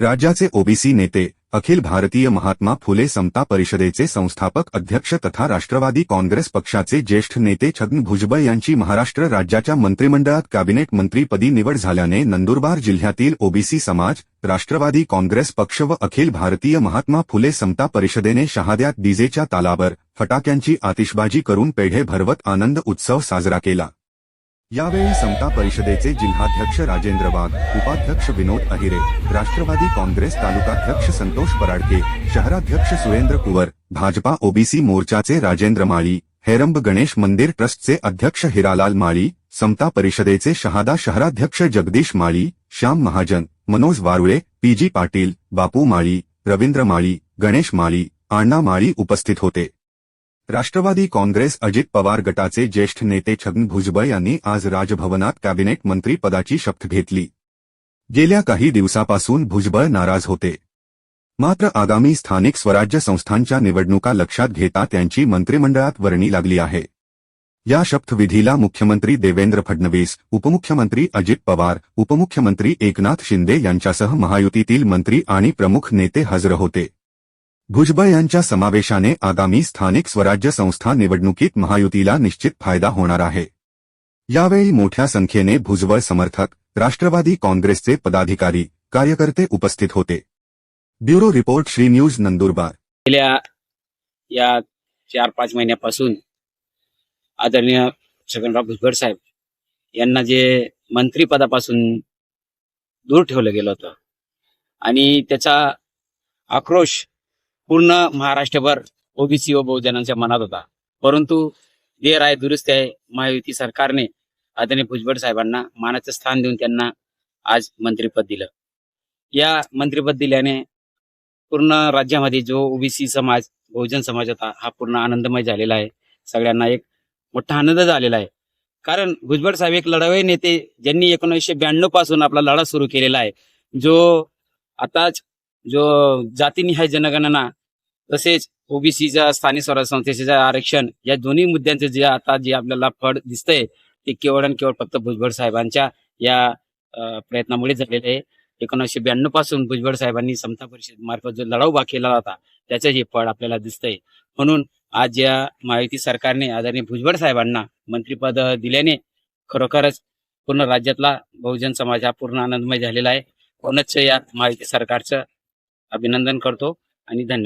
राज्याचे ओबीसी नेते अखिल भारतीय महात्मा फुले समता परिषदेचे संस्थापक अध्यक्ष तथा राष्ट्रवादी काँग्रेस पक्षाचे ज्येष्ठ नेते छगन भुजबळ यांची महाराष्ट्र राज्याच्या मंत्रिमंडळात कॅबिनेट मंत्रीपदी निवड झाल्याने नंदुरबार जिल्ह्यातील ओबीसी समाज राष्ट्रवादी काँग्रेस पक्ष व अखिल भारतीय महात्मा फुले समता परिषदेने शहाद्यात डीजेच्या तालावर फटाक्यांची आतिषबाजी करून पेढे भरवत आनंद उत्सव साजरा केला. यावेळी समता परिषदेचे जिल्हाध्यक्ष राजेंद्र वाघ उपाध्यक्ष विनोद अहिरे राष्ट्रवादी काँग्रेस तालुकाध्यक्ष संतोष पराडके शहराध्यक्ष सुरेंद्र कुवर भाजपा ओबीसी मोर्चाचे राजेंद्र माळी हेरंब गणेश मंदिर ट्रस्टचे अध्यक्ष हिरालाल माळी समता परिषदेचे शहादा शहराध्यक्ष जगदीश माळी श्याम महाजन मनोज वारुळे पीजी पाटील बापू माळी रवींद्र माळी गणेश माळी अण्णा माळी उपस्थित होते. राष्ट्रवादी काँग्रेस अजित पवार गटाचे ज्येष्ठ नेते छगन भुजबळ यांनी आज राजभवनात कॅबिनेट मंत्री पदाची शपथ घेतली. गेल्या काही दिवसापासून भुजबळ नाराज होते. मात्र आगामी स्थानिक स्वराज्य संस्थांच्या निवडणुका लक्षात घेता त्यांची मंत्रिमंडळात वर्णी लागली आहे. या शपथविधीला मुख्यमंत्री देवेंद्र फडणवीस उपमुख्यमंत्री अजित पवार उपमुख्यमंत्री एकनाथ शिंदे यांच्यासह महायुतीतील मंत्री आणि प्रमुख नेते हजर होते. भुजबळ यांच्या समावेशाने आगामी स्थानिक स्वराज्य संस्था निवडणुकीत महायुतीला निश्चित फायदा होणार आहे. यावेळी मोठ्या संख्येने भुजबळ समर्थक राष्ट्रवादी काँग्रेसचे पदाधिकारी कार्यकर्ते उपस्थित होते. Bureau report Shri news Nandurbar. गेल्या या चार पाच महिन्यापासून आदरणीय छगनराव भुजबळ साहेब यांना जे मंत्रीपदापासून दूर ठेवलं गेलं होतं आणि त्याचा आक्रोश पूर्ण महाराष्ट्रभर ओबीसी व बहुजनांच्या मनात होता. परंतु जे राय दुरुस्ती आहे महायुती सरकारने आदरणीय भुजबळ साहेबांना मानाचं स्थान देऊन त्यांना आज मंत्रिपद दिलं. या मंत्रिपद दिल्याने पूर्ण राज्यामध्ये जो ओबीसी समाज बहुजन समाज होता हा पूर्ण आनंदमय झालेला आहे. सगळ्यांना एक मोठा आनंद झालेला आहे. कारण भुजबळ साहेब एक लढावे नेते ज्यांनी एकोणीसशे ब्याण्णवपासून आपला लढा सुरू केलेला आहे. जो आताच जो जातीनिहाय जनगणना तसेच ओबीसीच्या स्थानिक स्वराज्य संस्थेचे आरक्षण या दोन्ही मुद्द्यांचे जे आता जे आपल्याला फळ दिसतंय ते केवळ आणि केवळ फक्त भुजबळ साहेबांच्या या प्रयत्नामुळे झालेले आहे. एकोणीसशे ब्याण्णवपासून भुजबळ साहेबांनी समता परिषद मार्फत जो लढाऊ उभा केला होता त्याचं हे फळ आपल्याला दिसतंय. म्हणून आज या महायुती सरकारने आदरणीय भुजबळ साहेबांना मंत्रिपद दिल्याने खरोखरच पूर्ण राज्यातला बहुजन समाज हा पूर्ण आनंदमय झालेला आहे. पूर्णच या महायुती सरकारचं अभिनंदन करतो आणि धन्यवाद.